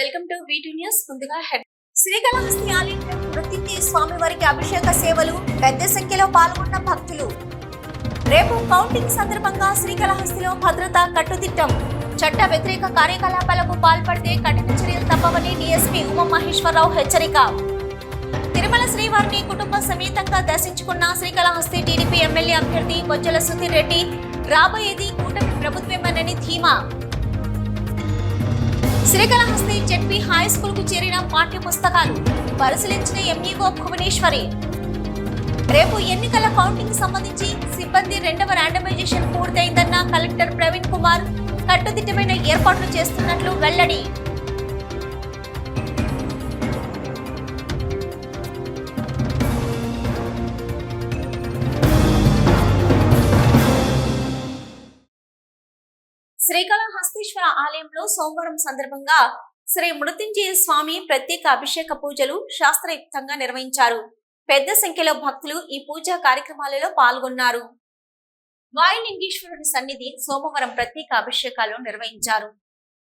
Welcome to వీటి news ముందుగా head Srikalahasti ఆలయంలో మృత్యుంజయ స్వామివారికి అభిషేక సేవలు పెద్ద సంఖ్యలో పాల్గొన్న భక్తులు. రేపు కౌంటింగ్ సందర్భంగా శ్రీకాళహస్తిలో భద్రత కట్టుదిట్టం. చట్ట వ్యతిరేక కార్యకలాపాలకు పాల్పడితే కఠిన చర్యలు తప్పవని డీఎస్పీ ఉమామహేశ్వరరావు హెచ్చరిక. తిరుమల శ్రీవారిని కుటుంబ సమేతంగా దర్శించుకున్న శ్రీకాళహస్తి టీడీపీ ఎమ్మెల్యే అభ్యర్థి కొజ్జల సుధీర్ రెడ్డి రాబోయేది కూటమి ప్రభుత్వమేనని ధీమా. శ్రీకాళహస్తి జెడ్పీ హై స్కూల్కు చేరిన పాఠ్య పుస్తకాలు పరిశీలించిన ఎంఈఓ భువనేశ్వరి. రేపు ఎన్నికల కౌంటింగ్ సంబంధించి సిబ్బంది రెండవ ర్యాండమైజేషన్ పూర్తయిందన్న కలెక్టర్ ప్రవీణ్ కుమార్ కట్టుదిట్టమైన ఏర్పాట్లు చేస్తున్నట్లు వెల్లడి. సోమవారం సందర్భంగా శ్రీ మృత్యుంజయ స్వామి ప్రత్యేక అభిషేక పూజలు శాస్త్రయుక్తంగా నిర్వహించారు. పెద్ద సంఖ్యలో భక్తులు ఈ పూజా కార్యక్రమాలలో పాల్గొన్నారు. వాయులింగేశ్వరుని సన్నిధి సోమవారం ప్రత్యేక అభిషేకాలు నిర్వహించారు.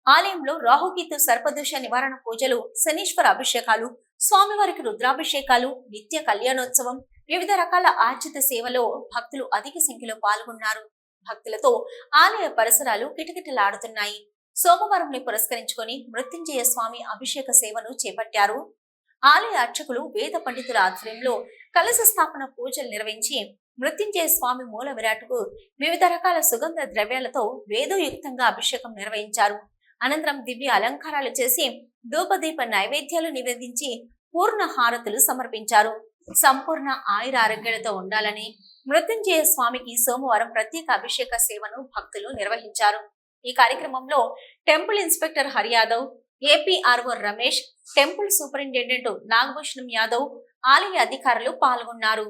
ఆలయంలో రాహుకేతు సర్పదోష నివారణ పూజలు శనీశ్వర అభిషేకాలు స్వామివారికి రుద్రాభిషేకాలు నిత్య కళ్యాణోత్సవం వివిధ రకాల ఆర్జిత సేవలో భక్తులు అధిక సంఖ్యలో పాల్గొన్నారు. భక్తులతో ఆలయ పరిసరాలు కిటకిటలాడుతున్నాయి. సోమవారంని పురస్కరించుకొని మృత్యుంజయ స్వామి అభిషేక సేవను చేపట్టారు. ఆలయ అర్చకులు వేద పండితుల ఆధ్వర్యంలో కలశ స్థాపన పూజలు నిర్వహించి మృత్యుంజయ స్వామి మూల విరాట్కు వివిధ రకాల సుగంధ ద్రవ్యాలతో వేదోయుక్తంగా అభిషేకం నిర్వహించారు. అనంతరం దివ్య అలంకారాలు చేసి ధూపదీప నైవేద్యాలు నివేదించి పూర్ణ హారతులు సమర్పించారు. సంపూర్ణ ఆయుర ఆరోగ్యాలతో ఉండాలని మృత్యుంజయ స్వామికి సోమవారం ప్రత్యేక అభిషేక సేవను భక్తులు నిర్వహించారు. ఈ కార్యక్రమంలో temple inspector Hari Yadav APRO Ramesh temple superintendent Nagabhushanam Yadav ఆలయ అధికారులు పాల్గొన్నారు.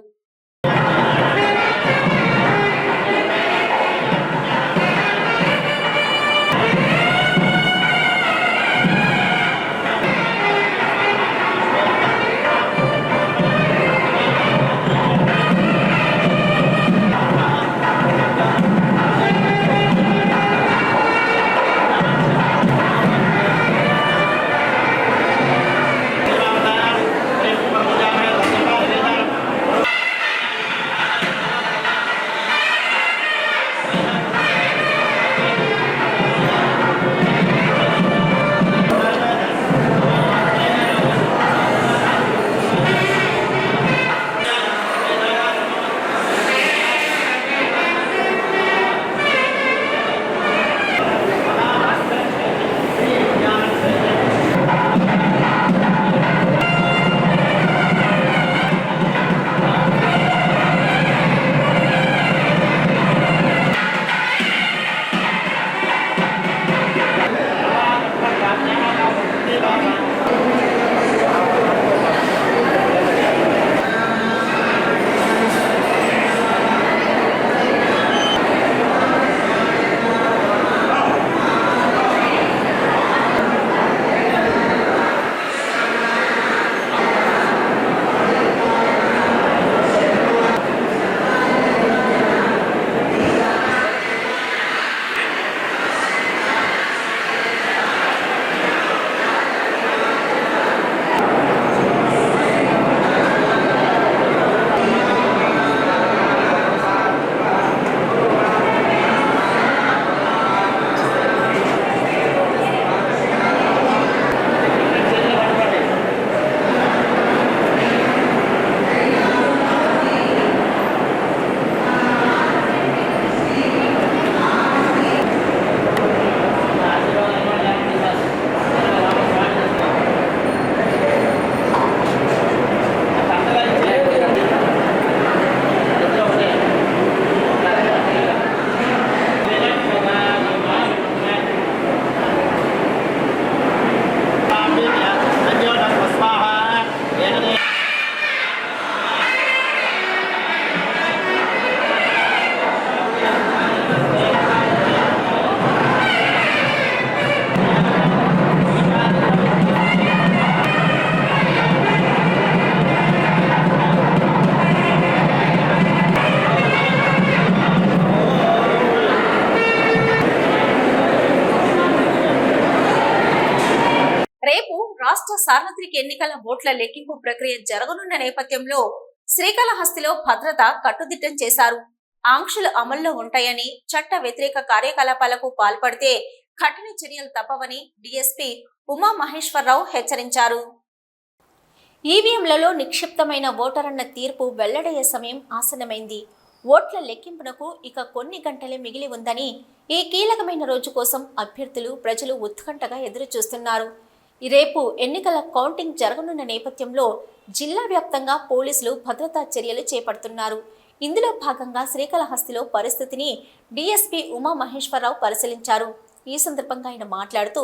ఎన్నికల ఓట్ల లెక్కింపు ప్రక్రియ జరగనున్న నేపథ్యంలో శ్రీకాళహస్తిలో భద్రత కట్టుదిట్టం చేశారు. ఆంక్షలు అమల్లో ఉంటాయని చట్ట వ్యతిరేక కార్యకలాపాలకు పాల్పడితే కఠిన చర్యలు తప్పవని డిఎస్పీ ఉమా మహేశ్వరరావు హెచ్చరించారు. ఈవీఎంలలో నిక్షిప్తమైన ఓటరన్న తీర్పు వెల్లడయ్యే సమయం ఆసనమైంది ఓట్ల లెక్కింపునకు ఇక కొన్ని గంటలే మిగిలి ఉందని ఈ కీలకమైన రోజు కోసం అభ్యర్థులు ప్రజలు ఉత్కంఠగా ఎదురు చూస్తున్నారు రేపు ఎన్నికల కౌంటింగ్ జరగనున్న నేపథ్యంలో జిల్లా వ్యాప్తంగా పోలీసులు భద్రతా చర్యలు చేపడుతున్నారు. ఇందులో భాగంగా శ్రీకాళహస్తిలో పరిస్థితిని డీఎస్పీ ఉమా మహేశ్వరరావు పరిశీలించారు. ఈ సందర్భంగా ఆయన మాట్లాడుతూ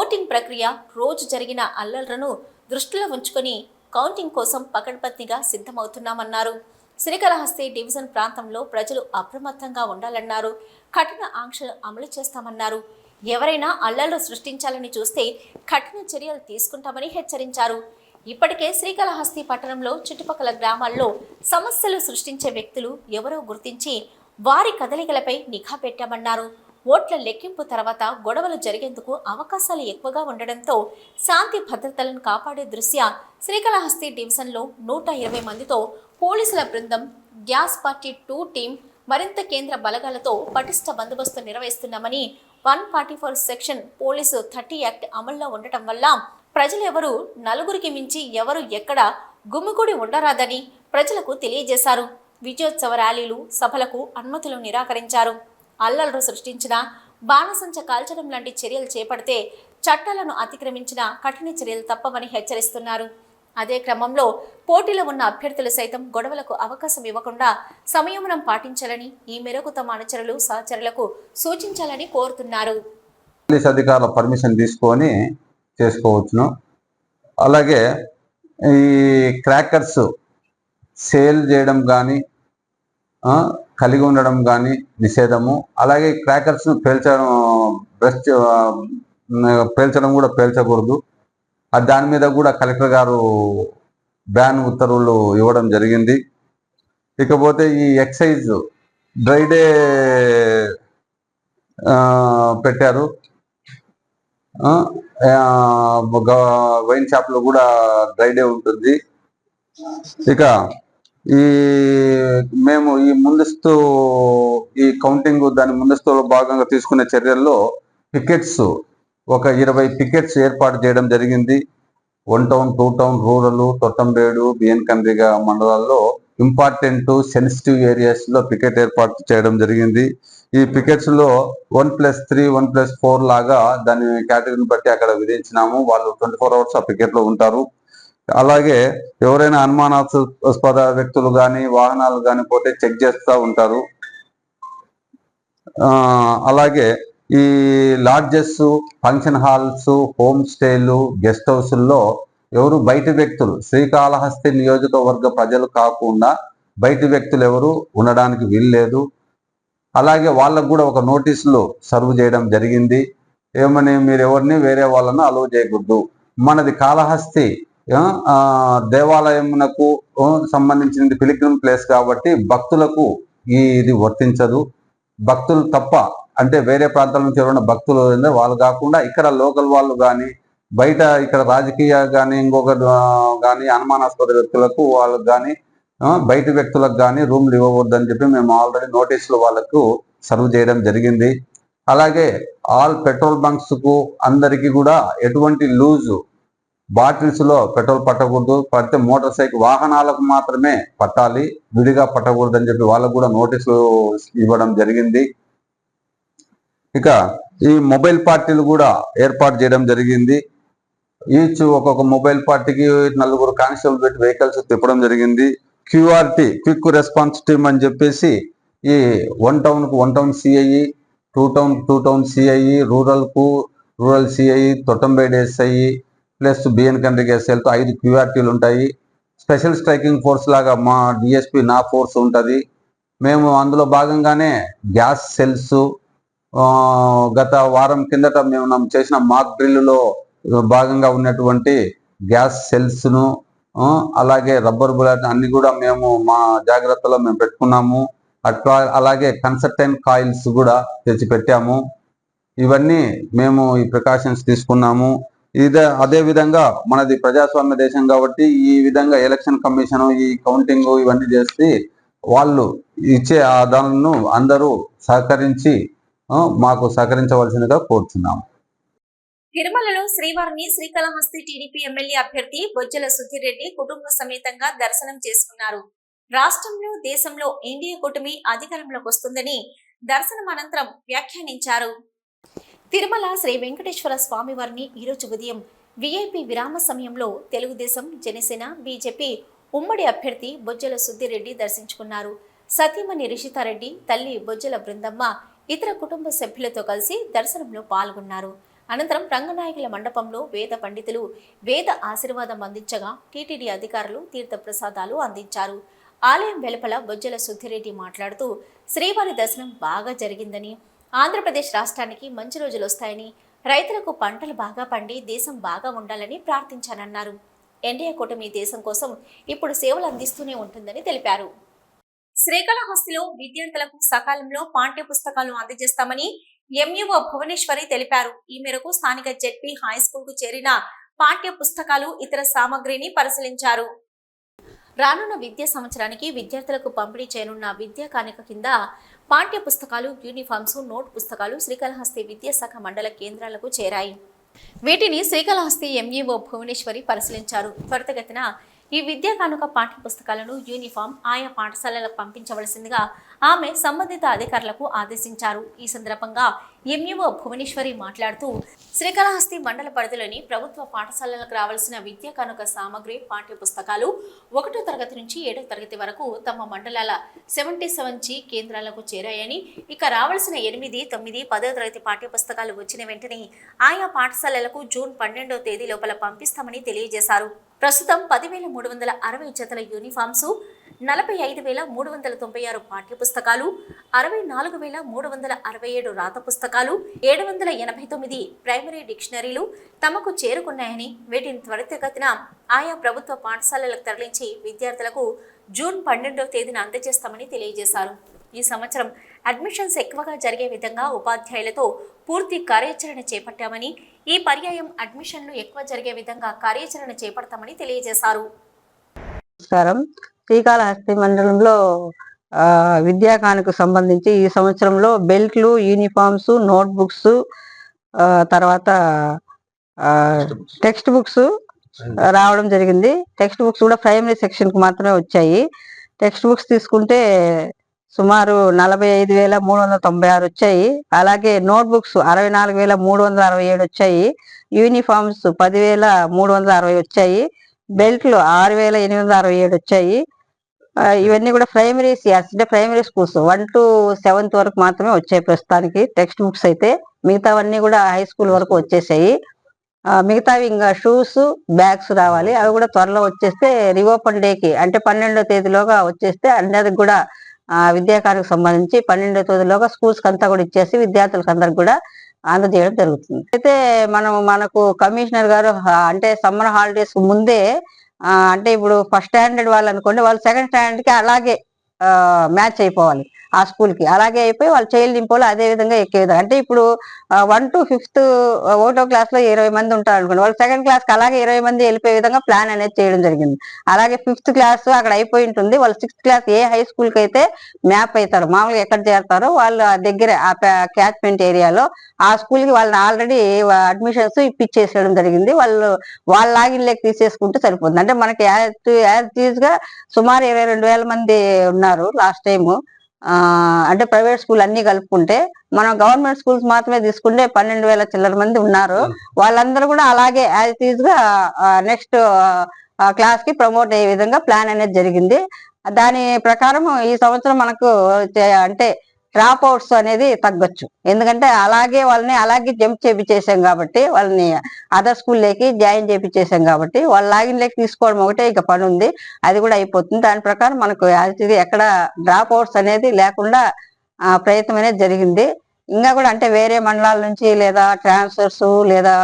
ఓటింగ్ ప్రక్రియ రోజు జరిగిన అల్లర్లను దృష్టిలో ఉంచుకొని కౌంటింగ్ కోసం పకడ్బందీగా సిద్ధమవుతున్నామన్నారు. శ్రీకాళహస్తి డివిజన్ ప్రాంతంలో ప్రజలు అప్రమత్తంగా ఉండాలన్నారు. కఠిన ఆంక్షలు అమలు చేస్తామన్నారు. ఎవరైనా అల్లర్లు సృష్టించాలని చూస్తే కఠిన చర్యలు తీసుకుంటామని హెచ్చరించారు. ఇప్పటికే శ్రీకాళహస్తి పట్టణంలో చుట్టుపక్కల గ్రామాల్లో సమస్యలు సృష్టించే వ్యక్తులు ఎవరో గుర్తించి వారి కదలికలపై నిఘా పెట్టామన్నారు. ఓట్ల లెక్కింపు తర్వాత గొడవలు జరిగేందుకు అవకాశాలు ఎక్కువగా ఉండడంతో శాంతి భద్రతలను కాపాడే దృష్ట్యా శ్రీకాళహస్తి డివిజన్లో నూట ఇరవై మందితో పోలీసుల బృందం గ్యాస్ పార్టీ టూ టీం మరింత కేంద్ర బలగాలతో పటిష్ట బందోబస్తు నిర్వహిస్తున్నామని one forty four section police thirty act అమల్లో ఉండటం వల్ల ప్రజలు ఎవరు నలుగురికి మించి ఎవరు ఎక్కడ గుమ్మికూడి ఉండరాదని ప్రజలకు తెలియజేశారు. విజయోత్సవ ర్యాలీలు సభలకు అనుమతులు నిరాకరించారు. అల్లర్లు సృష్టించిన బాణసంచ కాల్చడం లాంటి చర్యలు చేపడితే చట్టాలను అతిక్రమించిన కఠిన చర్యలు తప్పవని హెచ్చరిస్తున్నారు. అదే క్రమంలో పోటీలో ఉన్న అభ్యర్థులు సైతం గొడవలకు అవకాశం ఇవ్వకుండా సంయమనం పాటించాలని ఈ మేరకు తమ అనుచరులు సహచరులకు సూచించాలని కోరుతున్నారు. పోలీస్ అధికారుల పర్మిషన్ తీసుకొని చేసుకోవచ్చును. అలాగే ఈ క్రాకర్స్ సేల్ చేయడం కానీ కలిగి ఉండడం కానీ నిషేధము. అలాగే క్రాకర్స్ను పేల్చడం బ్రష్ పేల్చడం కూడా పేల్చకూడదు. దాని మీద కూడా కలెక్టర్ గారు బ్యాన్ ఉత్తర్వులు ఇవ్వడం జరిగింది. ఇకపోతే ఈ ఎక్సైజ్ డ్రైడే పెట్టారు. వైన్ షాప్లో కూడా డ్రైడే ఉంటుంది. ఇక ఈ మేము ఈ ముందస్తు ఈ కౌంటింగ్ దాని ముందస్తులో భాగంగా తీసుకునే చర్యల్లో టికెట్స్ ఒక ఇరవై పికెట్స్ ఏర్పాటు చేయడం జరిగింది. One town two town rural Thottambedu BN Kandriga మండలాల్లో ఇంపార్టెంట్ సెన్సిటివ్ ఏరియాస్లో పికెట్ ఏర్పాటు చేయడం జరిగింది. ఈ పికెట్స్లో one plus three one plus four లాగా దాని కేటగిరీని బట్టి అక్కడ విధించినాము. వాళ్ళు ట్వంటీ ఫోర్ అవర్స్ ఆ పికెట్లో ఉంటారు. అలాగే ఎవరైనా అనుమానాస్పద వ్యక్తులు కానీ వాహనాలు కానీ పోతే చెక్ చేస్తూ ఉంటారు. అలాగే ఈ లాడ్జెస్ ఫంక్షన్ హాల్స్ హోమ్ స్టేలు గెస్ట్ హౌస్ల్లో ఎవరు బయటి వ్యక్తులు శ్రీకాళహస్తి నియోజకవర్గ ప్రజలు కాకుండా బయటి వ్యక్తులు ఎవరు ఉండడానికి వీల్లేదు. అలాగే వాళ్ళకు కూడా ఒక నోటీసులు సర్వ్ చేయడం జరిగింది. ఏమని మీరు ఎవరిని వేరే వాళ్ళను అలవ్ చేయకూడదు. మనది కాళహస్తి దేవాలయమునకు సంబంధించినది పిలిగ్రిమ్ ప్లేస్ కాబట్టి భక్తులకు ఈ ఇది వర్తించదు. భక్తులు తప్ప అంటే వేరే ప్రాంతాల నుంచి ఎవరైనా భక్తులు వాళ్ళు కాకుండా ఇక్కడ లోకల్ వాళ్ళు కానీ బయట ఇక్కడ రాజకీయ కానీ ఇంకొక కానీ అనుమానాస్పద వ్యక్తులకు వాళ్ళకు కానీ బయట వ్యక్తులకు కానీ రూమ్లు ఇవ్వకూడదని చెప్పి మేము ఆల్రెడీ నోటీసులు వాళ్ళకు సర్వ్ చేయడం జరిగింది. అలాగే ఆల్ పెట్రోల్ బంక్స్కు అందరికీ కూడా ఎటువంటి లూజు బాటిల్స్లో పెట్రోల్ పట్టకూడదు. పడితే మోటార్ సైకిల్ వాహనాలకు మాత్రమే పట్టాలి. విడిగా పట్టకూడదు అని చెప్పి వాళ్ళకు కూడా నోటీసులు ఇవ్వడం జరిగింది. ఇక ఈ మొబైల్ పార్టీలు కూడా ఏర్పాటు చేయడం జరిగింది. ఈచ్ ఒక్కొక్క మొబైల్ పార్టీకి నలుగురు కానిస్టేబుల్ పెట్టి వెహికల్స్ తిప్పడం జరిగింది. క్యూఆర్టీ క్విక్ రెస్పాన్స్ టీమ్ అని చెప్పేసి ఈ one టౌన్కు one town CI two town two town CI రూరల్కు rural CI Thottambedu SI plus B N కండ్రికి ఎస్ఐలతో ఐదు క్యూఆర్టీలు ఉంటాయి. స్పెషల్ స్ట్రైకింగ్ ఫోర్స్ లాగా మా డిఎస్పి నా ఫోర్స్ ఉంటుంది. మేము అందులో భాగంగానే గ్యాస్ సెల్స్ గత వారం కిందట మేము చేసిన మాక్ డ్రిల్లో భాగంగా ఉన్నటువంటి గ్యాస్ సెల్స్ను అలాగే రబ్బర్ బుల్లెట్ అన్ని కూడా మేము మా జాగ్రత్తలో మేము పెట్టుకున్నాము. అట్లా అలాగే కన్సర్టైన్ కాయిల్స్ కూడా తెచ్చి పెట్టాము ఇవన్నీ మేము ఈ ప్రికాషన్స్ తీసుకున్నాము. ఇదే అదే విధంగా మనది ప్రజాస్వామ్య దేశం కాబట్టి ఈ విధంగా ఎలక్షన్ కమిషన్ ఈ కౌంటింగ్ ఇవన్నీ చేసి వాళ్ళు ఇచ్చే ఆ అందరూ సహకరించి మాకు సహకరించవలసిందిగా కోరుతున్నాము. తిరుమలలో శ్రీవారిని శ్రీకాళహస్తి టీడీపీ ఎమ్మెల్యే అభ్యర్థి బొజ్జల సుధీర్ కుటుంబ సమేతంగా దర్శనం చేసుకున్నారు. రాష్ట్రంలో దేశంలో ఎన్డీఏ కూటమి అధికారంలోకి వస్తుందని దర్శనం అనంతరం వ్యాఖ్యానించారు. తిరుమల శ్రీ వెంకటేశ్వర స్వామి వారిని ఈరోజు ఉదయం విఐపి విరామ సమయంలో తెలుగుదేశం జనసేన బీజేపీ ఉమ్మడి అభ్యర్థి బొజ్జల సుద్దిరెడ్డి దర్శించుకున్నారు. సతీమణి రిషితారెడ్డి తల్లి బొజ్జల బృందమ్మ ఇతర కుటుంబ సభ్యులతో కలిసి దర్శనంలో పాల్గొన్నారు. అనంతరం రంగనాయకుల మండపంలో వేద పండితులు వేద ఆశీర్వాదం అందించగా టీటీడీ అధికారులు తీర్థ ప్రసాదాలు అందించారు. ఆలయం వెలుపల బొజ్జల సుద్దిరెడ్డి మాట్లాడుతూ శ్రీవారి దర్శనం బాగా జరిగిందని ఆంధ్రప్రదేశ్ రాష్ట్రానికి మంచి రోజులు వస్తాయని రైతులకు పంటలు బాగా పండి దేశం బాగా ఉండాలని ప్రార్థించానన్నారు. ఎన్డీఏ కూటమి దేశం కోసం ఇప్పుడు సేవలు అందిస్తూనే ఉంటుందని తెలిపారు. శ్రీకాళహస్తిలో విద్యార్థులకు సకాలంలో పాఠ్య పుస్తకాలు అందజేస్తామని ఎంఈఓ భువనేశ్వరి తెలిపారు. ఈ మేరకు స్థానిక జెడ్పీ హై స్కూల్కు చేరిన పాఠ్య పుస్తకాలు ఇతర సామగ్రిని పరిశీలించారు. రానున్న విద్యా సంవత్సరానికి విద్యార్థులకు పంపిణీ చేయనున్న విద్యా కానిక కింద పాఠ్య పుస్తకాలు యూనిఫామ్స్ నోట్ పుస్తకాలు శ్రీకాళహస్తి విద్యాశాఖ మండల కేంద్రాలకు చేరాయి. వీటిని శ్రీకాళహస్తి ఎంఈఓ భువనేశ్వరి పరిశీలించారు. త్వరితగతిన ఈ విద్యా కానుక పాఠ్య పుస్తకాలను యూనిఫామ్ ఆయా పాఠశాలలకు పంపించవలసిందిగా ఆమె సంబంధిత అధికారులకు ఆదేశించారు. ఈ సందర్భంగా ఎంఈఓ భువనేశ్వరి మాట్లాడుతూ శ్రీకాళహస్తి మండల పరిధిలోని ప్రభుత్వ పాఠశాలలకు రావాల్సిన విద్యా కానుక సామగ్రి పాఠ్య పుస్తకాలు ఒకటో తరగతి నుంచి ఏడో తరగతి వరకు తమ మండలాల సెవెంటీ సెవెన్ జీ కేంద్రాలకు చేరాయని ఇక రావాల్సిన ఎనిమిది తొమ్మిది పదో తరగతి పాఠ్య పుస్తకాలు వచ్చిన వెంటనే ఆయా పాఠశాలలకు జూన్ పన్నెండో తేదీ లోపల పంపిస్తామని తెలియజేశారు. ప్రస్తుతం పదివేల మూడు వందల అరవై జతల యూనిఫామ్స్ నలభై ఐదు వేల మూడు వందల తొంభై ఆరు పాఠ్య పుస్తకాలు అరవై నాలుగు వేల మూడు వందల అరవై ఏడు రాత పుస్తకాలు ఏడు వందల ఎనభై తొమ్మిది ప్రైమరీ డిక్షనరీలు తమకు చేరుకున్నాయని వీటిని త్వరితగతిన ఆయా ప్రభుత్వ పాఠశాలలకు తరలించి విద్యార్థులకు జూన్ పన్నెండవ తేదీన అందజేస్తామని తెలియజేశారు. ఈ సంవత్సరం అడ్మిషన్స్ ఎక్కువగా జరిగే విధంగా ఉపాధ్యాయులతో పూర్తి కార్యాచరణ చేపట్టామని ఈ పర్యాయం అడ్మిషన్లు ఎక్కువ జరిగే విధంగా కార్యాచరణ చేపడతామని తెలియజేశారు. నమస్కారం. శ్రీకాళహస్తి మండలంలో ఆ, విద్యాకానికి సంబంధించి ఈ సంవత్సరంలో బెల్ట్లు యూనిఫామ్స్ నోట్బుక్స్ తర్వాత టెక్స్ట్ బుక్స్ రావడం జరిగింది. టెక్స్ట్ బుక్స్ కూడా ప్రైమరీ సెక్షన్కి మాత్రమే వచ్చాయి. టెక్స్ట్ బుక్స్ తీసుకుంటే సుమారు నలభై ఐదు వేల మూడు వందల తొంభై ఆరు వచ్చాయి. అలాగే నోట్బుక్స్ అరవై నాలుగు వేల మూడు వందల అరవై ఏడు వచ్చాయి. యూనిఫామ్స్ పదివేల మూడు వందల అరవై వచ్చాయి. బెల్ట్లు ఆరు వేల ఎనిమిది వందల అరవై ఏడు వచ్చాయి. ఇవన్నీ కూడా ప్రైమరీ సిఆర్స్ అంటే primary schools. One to seventh వరకు మాత్రమే వచ్చాయి ప్రస్తుతానికి టెక్స్ట్ బుక్స్ అయితే. మిగతావన్నీ కూడా హై స్కూల్ వరకు వచ్చేసాయి. మిగతావి ఇంకా షూస్ బ్యాగ్స్ రావాలి. అవి కూడా త్వరలో వచ్చేస్తే రివోపన్ డేకి అంటే పన్నెండో తేదీలోగా వచ్చేస్తే అన్నది కూడా ఆ, విద్యాకానికి సంబంధించి పన్నెండో తేదీలోగా స్కూల్స్ అంతా కూడా ఇచ్చేసి విద్యార్థులకు అందరికి కూడా అందజేయడం జరుగుతుంది. అయితే మనం మనకు కమిషనర్ గారు అంటే సమ్మర్ హాలిడేస్ ముందే అంటే ఇప్పుడు ఫస్ట్ స్టాండర్డ్ వాళ్ళు అనుకోండి వాళ్ళు సెకండ్ స్టాండర్డ్కి అలాగే మ్యాచ్ అయిపోవాలి ఆ స్కూల్కి అలాగే అయిపోయి వాళ్ళు చైల్డ్ ఇంపోలు అదే విధంగా ఎక్కేది. అంటే ఇప్పుడు వన్ టు ఫిఫ్త్ ఒకటో క్లాస్లో ఇరవై మంది ఉంటారు అనుకోండి వాళ్ళు సెకండ్ క్లాస్కి అలాగే ఇరవై మంది వెళ్ళిపోయే విధంగా ప్లాన్ అనేది చేయడం జరిగింది. అలాగే ఫిఫ్త్ క్లాస్ అక్కడ అయిపోయి ఉంటుంది. వాళ్ళు సిక్స్త్ క్లాస్ ఏ హై స్కూల్కి అయితే మ్యాప్ అవుతారు మామూలుగా ఎక్కడ చేరతారో వాళ్ళు ఆ దగ్గర ఆ క్యాచ్మెంట్ ఏరియాలో ఆ స్కూల్కి వాళ్ళని ఆల్రెడీ అడ్మిషన్స్ ఇప్పించేసేయడం జరిగింది. వాళ్ళు వాళ్ళ లాగిన్ తీసేసుకుంటే సరిపోతుంది. అంటే మనకి యాజ్గా సుమారు ఇరవై రెండు వేల మంది ఉన్నారు. లాస్ట్ టైం అంటే ప్రైవేట్ స్కూల్ అన్ని కలుపుకుంటే మనం గవర్నమెంట్ స్కూల్స్ మాత్రమే తీసుకుంటే పన్నెండు వేల చిల్లర మంది ఉన్నారు. వాళ్ళందరూ కూడా అలాగే యాజ్ ఈజ్గా నెక్స్ట్ క్లాస్కి ప్రమోట్ అయ్యే విధంగా ప్లాన్ అనేది జరిగింది. దాని ప్రకారం ఈ సంవత్సరం మనకు అంటే డ్రాప్ అవుట్స్ అనేది తగ్గొచ్చు. ఎందుకంటే అలాగే వాళ్ళని అలాగే జంప్ చేపించేసాం కాబట్టి వాళ్ళని అదర్ స్కూల్లోకి జాయిన్ చేపించేసాం కాబట్టి వాళ్ళ లాగిన్ తీసుకోవడం ఒకటే ఇక పని ఉంది. అది కూడా అయిపోతుంది. దాని ప్రకారం మనకు ఎక్కడ డ్రాప్ అవుట్స్ అనేది లేకుండా ప్రయత్నం అనేది జరిగింది. ఇంకా కూడా అంటే వేరే మండలాల నుంచి లేదా ట్రాన్స్ఫర్స్ లేదా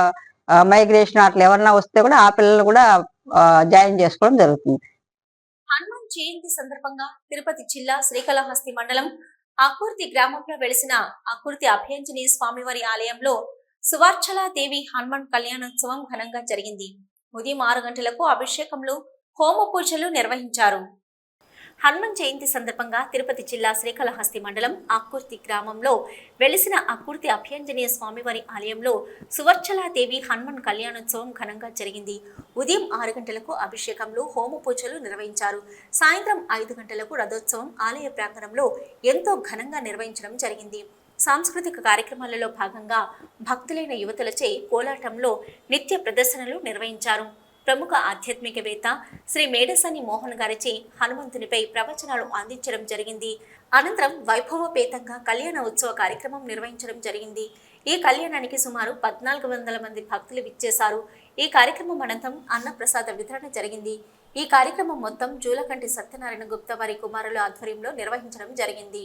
మైగ్రేషన్ అట్లా ఎవరన్నా వస్తే కూడా ఆ పిల్లలు కూడా జాయిన్ చేసుకోవడం జరుగుతుంది. హనుమాన్ జయంతి సందర్భంగా తిరుపతి జిల్లా శ్రీకాళహస్తి మండలం అకుర్తి గ్రామంలో వెలిసిన అకుర్తి అభయంజని స్వామివారి ఆలయంలో సువార్చలా దేవి హనుమాన్ కళ్యాణోత్సవం ఘనంగా జరిగింది. ఉదయం ఆరు గంటలకు అభిషేకంలో హోమ పూజలు నిర్వహించారు. హనుమాన్ జయంతి సందర్భంగా తిరుపతి జిల్లా శ్రీకాళహస్తి మండలం అక్కుర్తి గ్రామంలో వెలిసిన అక్కుర్తి అభ్యంజనేయ స్వామివారి ఆలయంలో సువర్చలాదేవి హనుమాన్ కళ్యాణోత్సవం ఘనంగా జరిగింది. ఉదయం ఆరు గంటలకు అభిషేకంలో హోమ పూజలు నిర్వహించారు. సాయంత్రం ఐదు గంటలకు రథోత్సవం ఆలయ ప్రాంగణంలో ఎంతో ఘనంగా నిర్వహించడం జరిగింది. సాంస్కృతిక కార్యక్రమాలలో భాగంగా భక్తులైన యువతులచే కోలాటంలో నిత్య ప్రదర్శనలు నిర్వహించారు. ప్రముఖ ఆధ్యాత్మికవేత్త శ్రీ మేడసాని మోహన్ గారిచే హనుమంతునిపై ప్రవచనాలు అందించడం జరిగింది. అనంతరం వైభవపేతంగా కళ్యాణ ఉత్సవ కార్యక్రమం నిర్వహించడం జరిగింది. ఈ కళ్యాణానికి సుమారు పద్నాలుగు వందల మంది భక్తులు విచ్చేశారు. ఈ కార్యక్రమం అనంతరం అన్నప్రసాద వితరణ జరిగింది. ఈ కార్యక్రమం మొత్తం జూలకంటి సత్యనారాయణ గుప్తా వారి కుమారుల ఆధ్వర్యంలో నిర్వహించడం జరిగింది.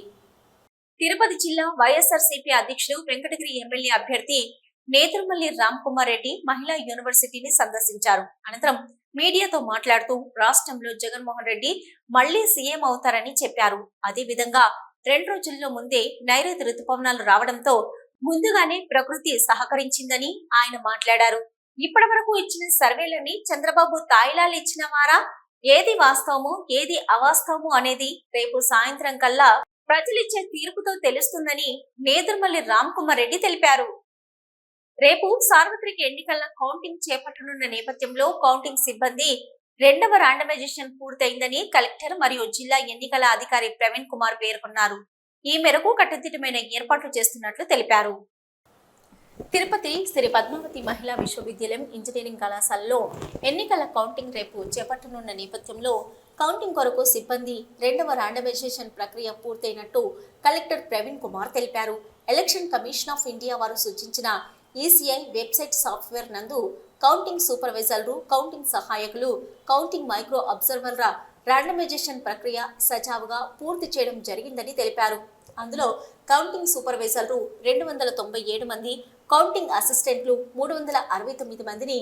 తిరుపతి జిల్లా వైఎస్ఆర్సీపీ అధ్యక్షుడు వెంకటగిరి ఎమ్మెల్యే అభ్యర్థి నేత్రమల్లి రామ్ కుమార్ రెడ్డి మహిళా యూనివర్సిటీని సందర్శించారు. అనంతరం మీడియాతో మాట్లాడుతూ రాష్ట్రంలో జగన్మోహన్ రెడ్డి మళ్ళీ సీఎం అవుతారని చెప్పారు. అదే విధంగా రెండు రోజుల్లో ముందే నైరుతి రుతుపవనాలు రావడంతో ముందుగానే ప్రకృతి సహకరించిందని ఆయన మాట్లాడారు. ఇప్పటి వరకు ఇచ్చిన సర్వేలని చంద్రబాబు తాయిలాలు ఇచ్చిన వారా ఏది వాస్తవము ఏది అవాస్తవము అనేది రేపు సాయంత్రం కల్లా ప్రజలిచ్చే తీర్పుతో తెలుస్తుందని నేదురుమల్లి రామ్ కుమార్ రెడ్డి తెలిపారు. రేపు సార్వత్రిక ఎన్నికల కౌంటింగ్ చేపట్టనున్న నేపథ్యంలో కౌంటింగ్ సిబ్బంది రెండవ ర్యాండమైజేషన్ పూర్తయిందని కలెక్టర్ మరియు జిల్లా ఎన్నికల అధికారి ప్రవీణ్ కుమార్ పేర్కొన్నారు. ఈ మేరకు కట్టుదిట్టమైన ఏర్పాట్లు చేస్తున్నట్లు తెలిపారు. తిరుపతి శ్రీ పద్మావతి మహిళా విశ్వవిద్యాలయం ఇంజనీరింగ్ కళాశాలలో ఎన్నికల కౌంటింగ్ రేపు చేపట్టనున్న నేపథ్యంలో కౌంటింగ్ కొరకు సిబ్బంది రెండవ ర్యాండమైజేషన్ ప్రక్రియ పూర్తయినట్టు కలెక్టర్ ప్రవీణ్ కుమార్ తెలిపారు. ఎలక్షన్ కమిషన్ ఆఫ్ ఇండియా వారు సూచించిన ఈసీఐ వెబ్సైట్ సాఫ్ట్వేర్ నందు కౌంటింగ్ సూపర్వైజర్లు కౌంటింగ్ సహాయకులు కౌంటింగ్ మైక్రో అబ్జర్వర్ల ర్యాండమైజేషన్ ప్రక్రియ సజావుగా పూర్తి చేయడం జరిగిందని తెలిపారు. అందులో కౌంటింగ్ సూపర్వైజర్లు రెండు వందల తొంభై ఏడు మంది కౌంటింగ్ అసిస్టెంట్లు మూడు వందల అరవై తొమ్మిది మందిని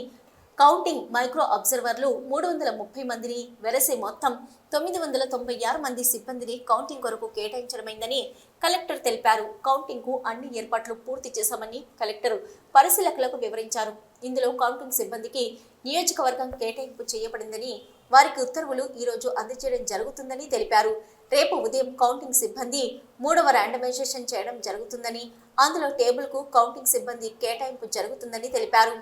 కౌంటింగ్ మైక్రో అబ్జర్వర్లు మూడు వందల ముప్పై మందిని వెలసే మొత్తం తొమ్మిది వందల తొంభై ఆరు మంది సిబ్బందిని కౌంటింగ్ కొరకు కేటాయించడమైందని కలెక్టర్ తెలిపారు. కౌంటింగ్కు అన్ని ఏర్పాట్లు పూర్తి చేశామని కలెక్టర్ పరిశీలకులకు వివరించారు. ఇందులో కౌంటింగ్ సిబ్బందికి నియోజకవర్గం కేటాయింపు చేయబడిందని వారికి ఉత్తర్వులు ఈ రోజు అందజేయడం జరుగుతుందని తెలిపారు. రేపు ఉదయం కౌంటింగ్ సిబ్బంది మూడవ ర్యాండమైజేషన్ చేయడం జరుగుతుందని అందులో టేబుల్కు కౌంటింగ్ సిబ్బంది కేటాయింపు జరుగుతుందని తెలిపారు.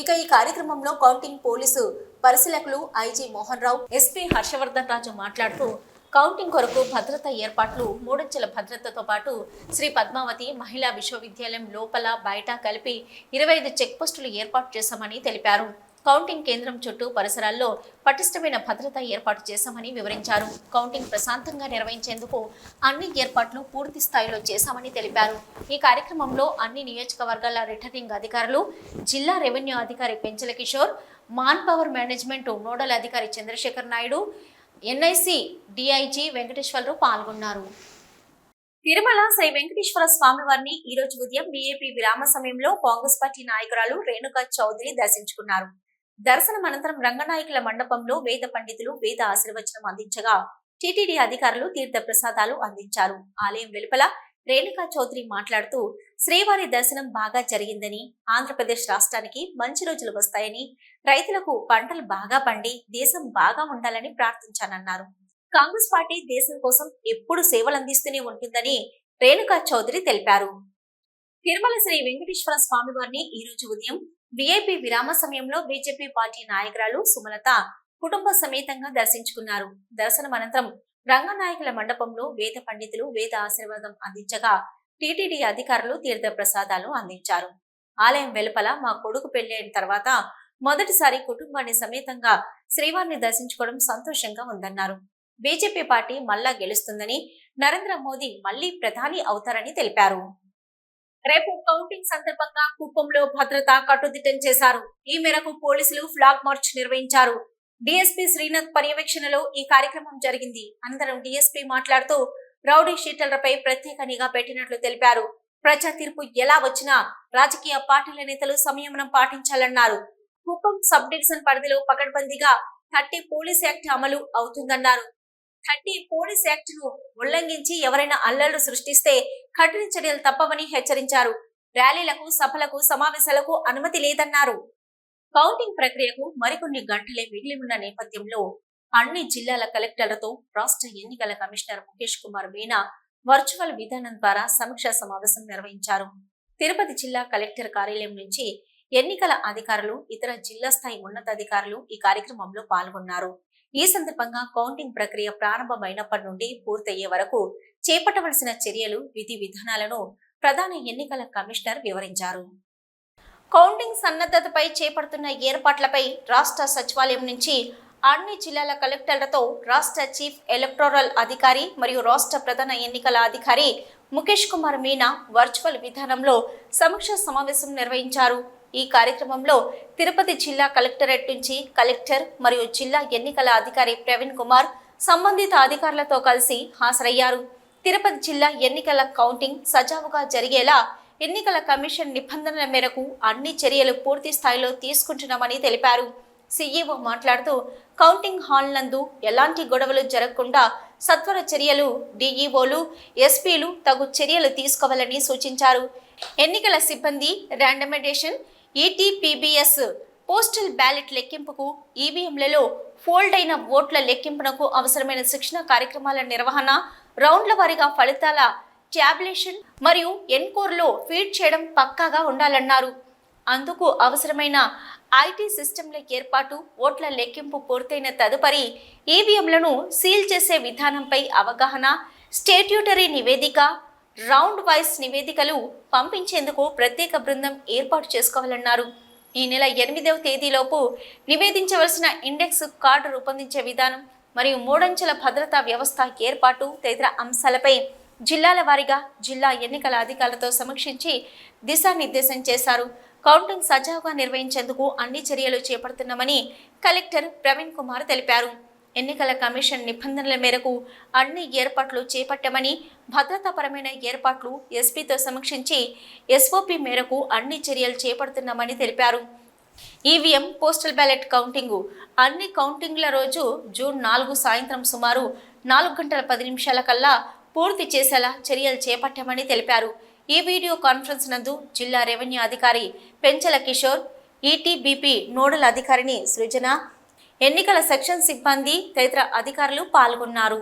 ఇక ఈ కార్యక్రమంలో కౌంటింగ్ పోలీసు పరిశీలకులు ఐజీ మోహన్ రావు ఎస్పీ హర్షవర్ధన్ రాజు మాట్లాడుతూ కౌంటింగ్ కొరకు భద్రతా ఏర్పాట్లు మూడంచెల భద్రతతో పాటు శ్రీ పద్మావతి మహిళా విశ్వవిద్యాలయం లోపల బయట కలిపి ఇరవై ఐదు చెక్ పోస్టులు ఏర్పాటు చేశామని తెలిపారు. కౌంటింగ్ కేంద్రం చుట్టూ పరిసరాల్లో పటిష్టమైన భద్రత ఏర్పాటు చేశామని వివరించారు. కౌంటింగ్ ప్రశాంతంగా నిర్వహించేందుకు అన్ని ఏర్పాట్లు పూర్తి స్థాయిలో చేశామని తెలిపారు. ఈ కార్యక్రమంలో అన్ని నియోజకవర్గాల రిటర్నింగ్ అధికారులు జిల్లా రెవెన్యూ అధికారి Penchala Kishore man power management nodal అధికారి చంద్రశేఖర్ నాయుడు ఎన్ఐసి డిఐజీ వెంకటేశ్వరరావు పాల్గొన్నారు. తిరుమల శ్రీ వెంకటేశ్వర స్వామి వారిని ఈ రోజు ఉదయం బీఏపీ విరామ సమయంలో కాంగ్రెస్ పార్టీ నాయకురాలు రేణుకా చౌదరి దర్శించుకున్నారు. దర్శనం అనంతరం రంగనాయకుల మండపంలో వేద పండితులు వేద ఆశీర్వచనం అందించగా టీటీడీ అధికారులు తీర్థ ప్రసాదాలు అందించారు. ఆలయం వెలుపల రేణుకా చౌదరి మాట్లాడుతూ శ్రీవారి దర్శనం బాగా జరిగిందని ఆంధ్రప్రదేశ్ రాష్ట్రానికి మంచి రోజులు వస్తాయని రైతులకు పంటలు బాగా పండి దేశం బాగా ఉండాలని ప్రార్థించానన్నారు. కాంగ్రెస్ పార్టీ దేశం కోసం ఎప్పుడు సేవలు అందిస్తూనే ఉంటుందని రేణుకా చౌదరి తెలిపారు. తిరుమల శ్రీ వెంకటేశ్వర స్వామి వారిని ఈ రోజు ఉదయం విఐపి విరామ సమయంలో బీజేపీ పార్టీ నాయకురాలు సుమలత కుటుంబ సమేతంగా దర్శించుకున్నారు. దర్శనం అనంతరం రంగనాయకుల మండపంలో వేద పండితులు వేద ఆశీర్వాదం అందించగా టీటీడీ అధికారులు తీర్థ ప్రసాదాలు అందించారు. ఆలయం వెలుపల మా కొడుకు పెళ్ళైన తర్వాత మొదటిసారి కుటుంబాన్ని సమేతంగా శ్రీవారిని దర్శించుకోవడం సంతోషంగా ఉందన్నారు. బీజేపీ పార్టీ మళ్ళా గెలుస్తుందని నరేంద్ర మోదీ మళ్ళీ ప్రధాని అవుతారని తెలిపారు. రేపు కౌంటింగ్ సందర్భంగా కుప్పంలో భద్రత కట్టుదిట్టం చేశారు. ఈ మేరకు పోలీసులు ఫ్లాగ్ మార్చ్ నిర్వహించారు. డిఎస్పీ శ్రీనాథ్ పర్యవేక్షణలో ఈ కార్యక్రమం జరిగింది. అనంతరం డిఎస్పీ మాట్లాడుతూ రౌడీ షీటర్లపై ప్రత్యేక నిఘా పెట్టినట్లు తెలిపారు. ప్రజా తీర్పు ఎలా వచ్చినా రాజకీయ పార్టీల నేతలు సంయమనం పాటించాలన్నారు. కుప్పం సబ్ డివిజన్ పరిధిలో పకడ్బందీగా థర్టీ పోలీస్ యాక్ట్ అమలు అవుతుందన్నారు. థర్టీ పోలీస్ యాక్ట్ను ఉల్లంఘించి ఎవరైనా అల్లర్లు సృష్టిస్తే కఠిన చర్యలు తప్పవని హెచ్చరించారు. ర్యాలీలకు సభలకు సమావేశాలకు అనుమతి లేదన్నారు. కౌంటింగ్ ప్రక్రియకు మరికొన్ని గంటలే మిగిలి ఉన్న నేపథ్యంలో అన్ని జిల్లాల కలెక్టర్లతో రాష్ట్ర ఎన్నికల కమిషనర్ ముఖేష్ కుమార్ మీనా వర్చువల్ విధానం ద్వారా సమీక్షా సమావేశం నిర్వహించారు. తిరుపతి జిల్లా కలెక్టర్ కార్యాలయం నుంచి ఎన్నికల అధికారులు ఇతర జిల్లా స్థాయి ఉన్నతాధికారులు ఈ కార్యక్రమంలో పాల్గొన్నారు. ఈ సందర్భంగా కౌంటింగ్ ప్రక్రియ ప్రారంభమైనప్పటి నుండి పూర్తయ్యే వరకు చేపట్టవలసిన చర్యలు విధి విధానాలను ప్రధాన ఎన్నికల కమిషనర్ వివరించారు. కౌంటింగ్ సన్నద్ధతపై చేపడుతున్న ఏర్పాట్లపై రాష్ట్ర సచివాలయం నుంచి అన్ని జిల్లాల కలెక్టర్లతో రాష్ట్ర చీఫ్ ఎలక్టోరల్ అధికారి మరియు రాష్ట్ర ప్రధాన ఎన్నికల అధికారి ముఖేష్ కుమార్ మీనా వర్చువల్ విధానంలో సమీక్ష సమావేశం నిర్వహించారు. ఈ కార్యక్రమంలో తిరుపతి జిల్లా కలెక్టరేట్ నుంచి కలెక్టర్ మరియు జిల్లా ఎన్నికల అధికారి ప్రవీణ్ కుమార్ సంబంధిత అధికారులతో కలిసి హాజరయ్యారు. తిరుపతి జిల్లా ఎన్నికల కౌంటింగ్ సజావుగా జరిగేలా ఎన్నికల కమిషన్ నిబంధనల మేరకు అన్ని చర్యలు పూర్తి స్థాయిలో తీసుకుంటున్నామని తెలిపారు. సీఈఓ మాట్లాడుతూ కౌంటింగ్ హాల్ నందు ఎలాంటి గొడవలు జరగకుండా సత్వర చర్యలు డీఈఓలు ఎస్పీలు తగు చర్యలు తీసుకోవాలని సూచించారు. ఎన్నికల సిబ్బంది ర్యాండమైజేషన్ ఈటీపీబీఎస్ పోస్టల్ బ్యాలెట్ లెక్కింపుకు ఈవీఎంలలో ఫోల్డ్ అయిన ఓట్ల లెక్కింపునకు అవసరమైన శిక్షణ కార్యక్రమాల నిర్వహణ రౌండ్ల వారీగా ఫలితాల ట్యాబ్లేషన్ మరియు ఎన్కోర్లో ఫీడ్ చేయడం పక్కాగా ఉండాలన్నారు. అందుకు అవసరమైన ఐటీ సిస్టమ్ల ఏర్పాటు ఓట్ల లెక్కింపు పూర్తయిన తదుపరి ఈవీఎంలను సీల్ చేసే విధానంపై అవగాహన స్టేట్యూటరీ నివేదిక రౌండ్ వైస్ నివేదికలు పంపించేందుకు ప్రత్యేక బృందం ఏర్పాటు చేసుకోవాలన్నారు. ఈ నెల ఎనిమిదవ తేదీలోపు నివేదించవలసిన ఇండెక్స్ కార్డు రూపొందించే విధానం మరియు మూడంచెల భద్రతా వ్యవస్థ ఏర్పాటు తదితర అంశాలపై జిల్లాల వారీగా జిల్లా ఎన్నికల అధికారులతో సమీక్షించి దిశానిర్దేశం చేశారు. కౌంటింగ్ సజావుగా నిర్వహించేందుకు అన్ని చర్యలు చేపడుతున్నామని కలెక్టర్ ప్రవీణ్ కుమార్ తెలిపారు. ఎన్నికల కమిషన్ నిబంధనల మేరకు అన్ని ఏర్పాట్లు చేపట్టామని భద్రతాపరమైన ఏర్పాట్లు ఎస్పీతో సమీక్షించి ఎస్ఓపి మేరకు అన్ని చర్యలు చేపడుతున్నామని తెలిపారు. ఈవీఎం పోస్టల్ బ్యాలెట్ కౌంటింగ్ అన్ని కౌంటింగ్ల రోజు జూన్ నాలుగు సాయంత్రం సుమారు నాలుగు గంటల పది నిమిషాల కల్లా పూర్తి చేసేలా చర్యలు చేపట్టామని తెలిపారు. ఈ వీడియో కాన్ఫరెన్స్ నందు జిల్లా రెవెన్యూ అధికారి పెంచల కిషోర్ ఈటీబీపీ నోడల్ అధికారిని సృజన ఎన్నికల సెక్షన్ సిబ్బంది తదితర అధికారులు పాల్గొన్నారు.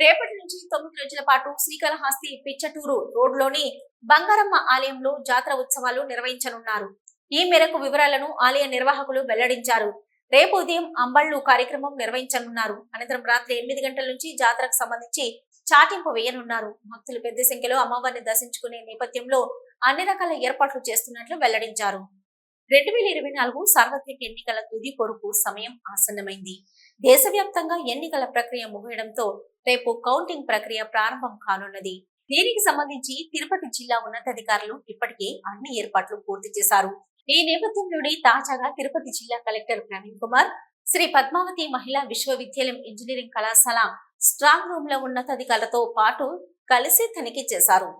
రేపటి నుంచి తొమ్మిది రోజుల పాటు శ్రీకాళహస్తి పిచ్చటూరు రోడ్లోని బంగారమ్మ ఆలయంలో జాతర ఉత్సవాలు నిర్వహించనున్నారు. ఈ మేరకు వివరాలను ఆలయ నిర్వాహకులు వెల్లడించారు. రేపు ఉదయం అంబళ్ళు కార్యక్రమం నిర్వహించనున్నారు. అనంతరం రాత్రి ఎనిమిది గంటల నుంచి జాతరకు సంబంధించి చాటింపు వేయనున్నారు. భక్తులు పెద్ద సంఖ్యలో అమ్మవారిని దర్శించుకునే నేపథ్యంలో అన్ని రకాల ఏర్పాట్లు చేస్తున్నట్లు వెల్లడించారు. రెండు వేల ఇరవై నాలుగు సార్వత్రిక ఎన్నికల తుది కొరకు సమయం ఆసన్నమైంది. దేశవ్యాప్తంగా ఎన్నికల ప్రక్రియ ముగియడంతో రేపు కౌంటింగ్ ప్రక్రియ ప్రారంభం కానున్నది. దీనికి సంబంధించి తిరుపతి జిల్లా ఉన్నతాధికారులు ఇప్పటికే అన్ని ఏర్పాట్లు పూర్తి చేశారు. ఈ నేపథ్యంలోనే తాజాగా తిరుపతి జిల్లా కలెక్టర్ ప్రవీణ్ కుమార్ శ్రీ పద్మావతి మహిళా విశ్వవిద్యాలయం ఇంజనీరింగ్ కళాశాల స్ట్రాంగ్ రూమ్లో ఉన్నతాధికారులతో పాటు కలిసి తనిఖీ చేశారు.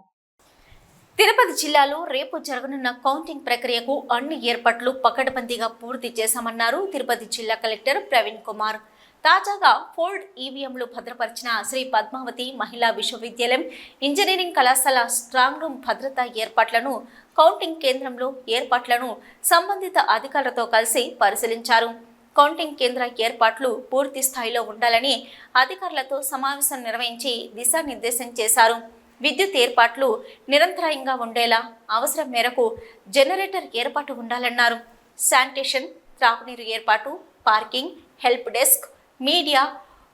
తిరుపతి జిల్లాలో రేపు జరగనున్న కౌంటింగ్ ప్రక్రియకు అన్ని ఏర్పాట్లు పకడ్బందీగా పూర్తి చేశామన్నారు తిరుపతి జిల్లా కలెక్టర్ ప్రవీణ్ కుమార్. తాజాగా ఫోల్డ్ ఈవీఎంలు భద్రపరిచిన శ్రీ పద్మావతి మహిళా విశ్వవిద్యాలయం ఇంజనీరింగ్ కళాశాల స్ట్రాంగ్ రూమ్ భద్రతా ఏర్పాట్లను కౌంటింగ్ కేంద్రంలో ఏర్పాట్లను సంబంధిత అధికారులతో కలిసి పరిశీలించారు. కౌంటింగ్ కేంద్ర ఏర్పాట్లు పూర్తి స్థాయిలో ఉండాలని అధికారులతో సమావేశం నిర్వహించి దిశానిర్దేశం చేశారు. విద్యుత్ ఏర్పాట్లు నిరంతరాయంగా ఉండేలా అవసరం మేరకు జనరేటర్ ఏర్పాటు ఉండాలన్నారు. శానిటేషన్ త్రాగునీరు ఏర్పాటు parking help desk media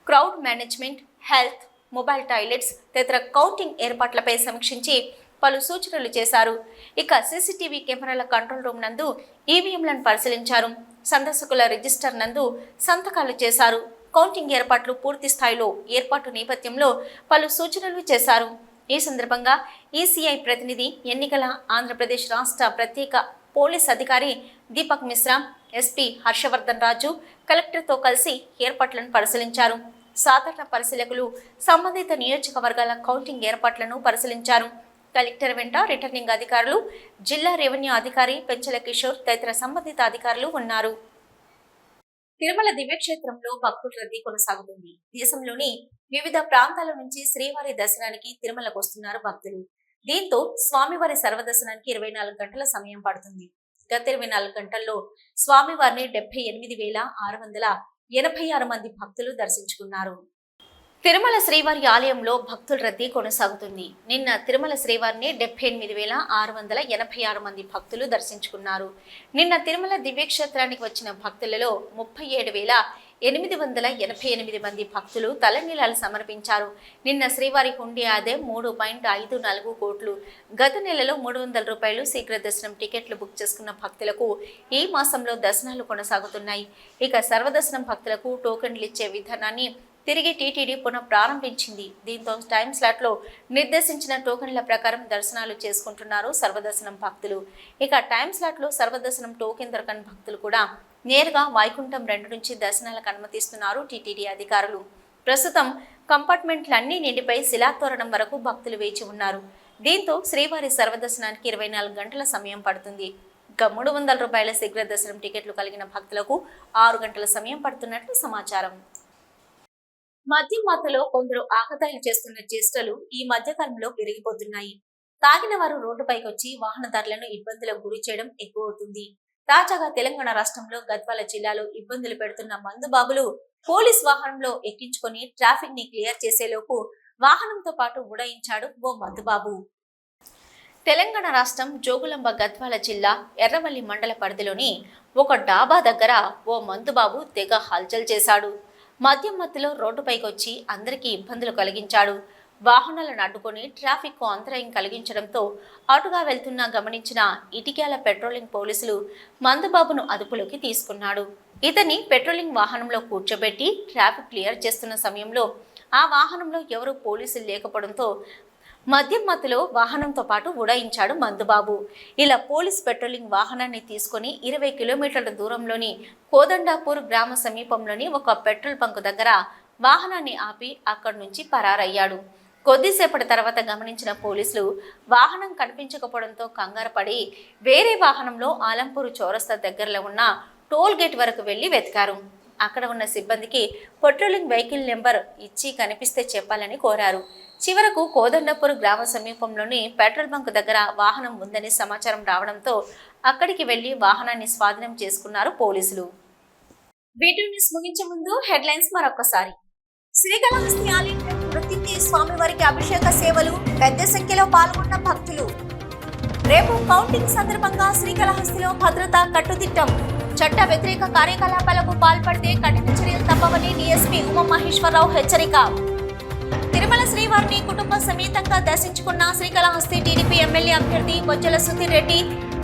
crowd management health mobile toilets తదితర కౌంటింగ్ ఏర్పాట్లపై సమీక్షించి పలు సూచనలు చేశారు. ఇక సీసీటీవీ కెమెరాల కంట్రోల్ రూమ్ నందు ఈవీఎంలను పరిశీలించారు. సందర్శకుల రిజిస్టర్ నందు సంతకాలు చేశారు. కౌంటింగ్ ఏర్పాట్లు పూర్తి స్థాయిలో ఏర్పాటు నేపథ్యంలో పలు సూచనలు చేశారు. ఈ సందర్భంగా ఈసీఐ ప్రతినిధి ఎన్నికల ఆంధ్రప్రదేశ్ రాష్ట్ర ప్రత్యేక పోలీస్ అధికారి దీపక్ మిశ్రా ఎస్పీ హర్షవర్ధన్ రాజు కలెక్టర్తో కలిసి ఏర్పాట్లను పరిశీలించారు. సాధారణ పరిశీలకులు సంబంధిత నియోజకవర్గాల కౌంటింగ్ ఏర్పాట్లను పరిశీలించారు. కలెక్టర్ వెంట రిటర్నింగ్ అధికారులు జిల్లా రెవెన్యూ అధికారి పెంచల కిషోర్ తదితర సంబంధిత అధికారులు ఉన్నారు. తిరుమల దివ్యక్షేత్రంలో భక్తుల రద్దీ కొనసాగుతుంది. దేశంలోని వివిధ ప్రాంతాల నుంచి శ్రీవారి దర్శనానికి తిరుమలకు వస్తున్నారు భక్తులు. దీంతో స్వామివారి సర్వదర్శనానికి ఇరవై నాలుగు గంటల సమయం పడుతుంది. గత ఇరవై నాలుగు గంటల్లో స్వామివారిని డెబ్బై ఎనిమిది వేల ఆరు వందల ఎనభై ఆరు మంది భక్తులు దర్శించుకున్నారు. తిరుమల శ్రీవారి ఆలయంలో భక్తుల రద్దీ కొనసాగుతుంది. నిన్న తిరుమల శ్రీవారిని డెబ్బై ఎనిమిది వేల ఆరు వందల ఎనభై ఆరు మంది భక్తులు దర్శించుకున్నారు. నిన్న తిరుమల దివ్యక్షేత్రానికి వచ్చిన భక్తులలో ముప్పై ఏడు వేల ఎనిమిది వందల ఎనభై ఎనిమిది మంది భక్తులు తలనీలాలు సమర్పించారు. నిన్న శ్రీవారి హుండీ ఆదాయం మూడు పాయింట్ ఐదు నాలుగు కోట్లు గత నెలలో మూడు వందల రూపాయలు శీఘ్ర దర్శనం టికెట్లు బుక్ చేసుకున్న భక్తులకు ఈ మాసంలో దర్శనాలు కొనసాగుతున్నాయి. ఇక సర్వదర్శనం భక్తులకు టోకెన్లు ఇచ్చే విధానాన్ని తిరిగి టీటీడీ పునః ప్రారంభించింది. దీంతో టైం స్లాట్లో నిర్దేశించిన టోకెన్ల ప్రకారం దర్శనాలు చేసుకుంటున్నారు సర్వదర్శనం భక్తులు. ఇక టైం స్లాట్లో సర్వదర్శనం టోకెన్ దొరకని భక్తులు కూడా నేరుగా వైకుంఠం రెండు నుంచి దర్శనాలకు అనుమతిస్తున్నారు టీటీడీ అధికారులు. ప్రస్తుతం కంపార్ట్మెంట్లన్నీ నిండిపై శిలాతోరణం వరకు భక్తులు వేచి ఉన్నారు. దీంతో శ్రీవారి సర్వదర్శనానికి ఇరవై నాలుగు గంటల సమయం పడుతుంది. ఇక మూడు వందల రూపాయల శీఘ్ర దర్శనం టికెట్లు కలిగిన భక్తులకు ఆరు గంటల సమయం పడుతున్నట్లు సమాచారం. మద్యం మాతలో కొందరు ఆకతాయిలు చేస్తున్న చేష్టలు ఈ మధ్య కాలంలో పెరిగిపోతున్నాయి. తాగిన వారు రోడ్డుపైకి వచ్చి వాహనదారులను ఇబ్బందులకు గురి చేయడం ఎక్కువ అవుతుంది తాజాగా తెలంగాణ రాష్ట్రంలో గద్వాల జిల్లాలో ఇబ్బందులు పెడుతున్న మందుబాబులు పోలీస్ వాహనంలో ఎక్కించుకొని ట్రాఫిక్ని క్లియర్ చేసేలోపు వాహనంతో పాటు ఉడాయించాడు ఓ మందుబాబు. తెలంగాణ రాష్ట్రం జోగులాంబ గద్వాల జిల్లా ఎర్రవల్లి మండల పరిధిలోని ఒక డాబా దగ్గర ఓ మందుబాబు తెగ హల్చల్ చేశాడు. మద్యం మత్తులో రోడ్డుపైకి వచ్చి అందరికీ ఇబ్బందులు కలిగించాడు. వాహనాలను అడ్డుకొని ట్రాఫిక్కు అంతరాయం కలిగించడంతో అటుగా వెళ్తున్నా గమనించిన ఇటిక్యాల పెట్రోలింగ్ పోలీసులు మందుబాబును అదుపులోకి తీసుకున్నాడు. ఇతని పెట్రోలింగ్ వాహనంలో కూర్చోబెట్టి ట్రాఫిక్ క్లియర్ చేస్తున్న సమయంలో ఆ వాహనంలో ఎవరూ పోలీసులు లేకపోవడంతో మద్యం మత్తులో వాహనంతో పాటు ఉడాయించాడు మందుబాబు. ఇలా పోలీస్ పెట్రోలింగ్ వాహనాన్ని తీసుకొని ఇరవై కిలోమీటర్ల దూరంలోని కోదండాపూర్ గ్రామ సమీపంలోని ఒక పెట్రోల్ బంకు దగ్గర వాహనాన్ని ఆపి అక్కడి నుంచి పరారయ్యాడు. కొద్దిసేపటి తర్వాత గమనించిన పోలీసులు వాహనం కనిపించకపోవడంతో కంగారపడి వేరే వాహనంలో ఆలంపూరు చౌరస్తా దగ్గరలో ఉన్న టోల్ గేట్ వరకు వెళ్ళి వెతికారు. అక్కడ ఉన్న సిబ్బందికి పెట్రోలింగ్ వెహికల్ నెంబర్ ఇచ్చి కనిపిస్తే చెప్పాలని కోరారు. చివరకు కోదండపూర్ గ్రామ సమీపంలోని పెట్రోల్ బంక్ దగ్గర వాహనం ఉందని సమాచారం రావడంతో అక్కడికి వెళ్ళి వాహనాన్ని స్వాధీనం చేసుకున్నారు పోలీసులు. వీడియో న్యూస్ ముగించే ముందు హెడ్లైన్స్ మరొకసారి శ్రీకాళహస్తి ఆలయంలో మృత్యుంజయ స్వామి వారికి అభిషేక సేవలు పెద్ద సంఖ్యలో పాల్గొన్న భక్తులు. రేపు కౌంటింగ్ సందర్భంగా శ్రీకాళహస్తిలో భద్రత కట్టుదిట్టం. చట్ట వ్యతిరేక కార్యకలాపాలకు పాల్పడితే కఠిన చర్యలు తప్పవని డీఎస్పీ ఉమామహేశ్వరరావు హెచ్చరిక. తిరుమల శ్రీవారిని కుటుంబ సమేతంగా దర్శించుకున్న శ్రీకాళహస్తి టీడీపీ ఎమ్మెల్యే అభ్యర్థి బొజ్జల సుధీర్ రెడ్డి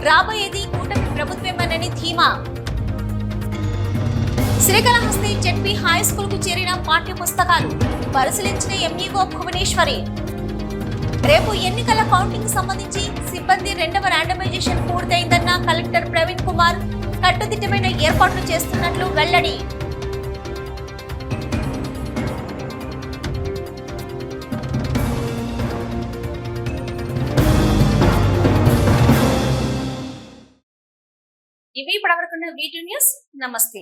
రాబోయేది కూటమి ప్రభుత్వమేనని ధీమా. శ్రీకాళహస్తి జెడ్పీ హై స్కూల్కు చేరిన పాఠ్య పుస్తకాలు పరిశీలించిన ఎంఈఓ భువనేశ్వరి. రేపు ఎన్నికల కౌంటింగ్ సంబంధించి సిబ్బంది రెండవ ర్యాండమైజేషన్ పూర్తయిందన్న కలెక్టర్ ప్రవీణ్ కుమార్ కట్టుదిట్టమైన ఏర్పాట్లు చేస్తున్నట్లు వెల్లడి. ఇవి ఇప్పటివరకు వీడియో న్యూస్. నమస్తే.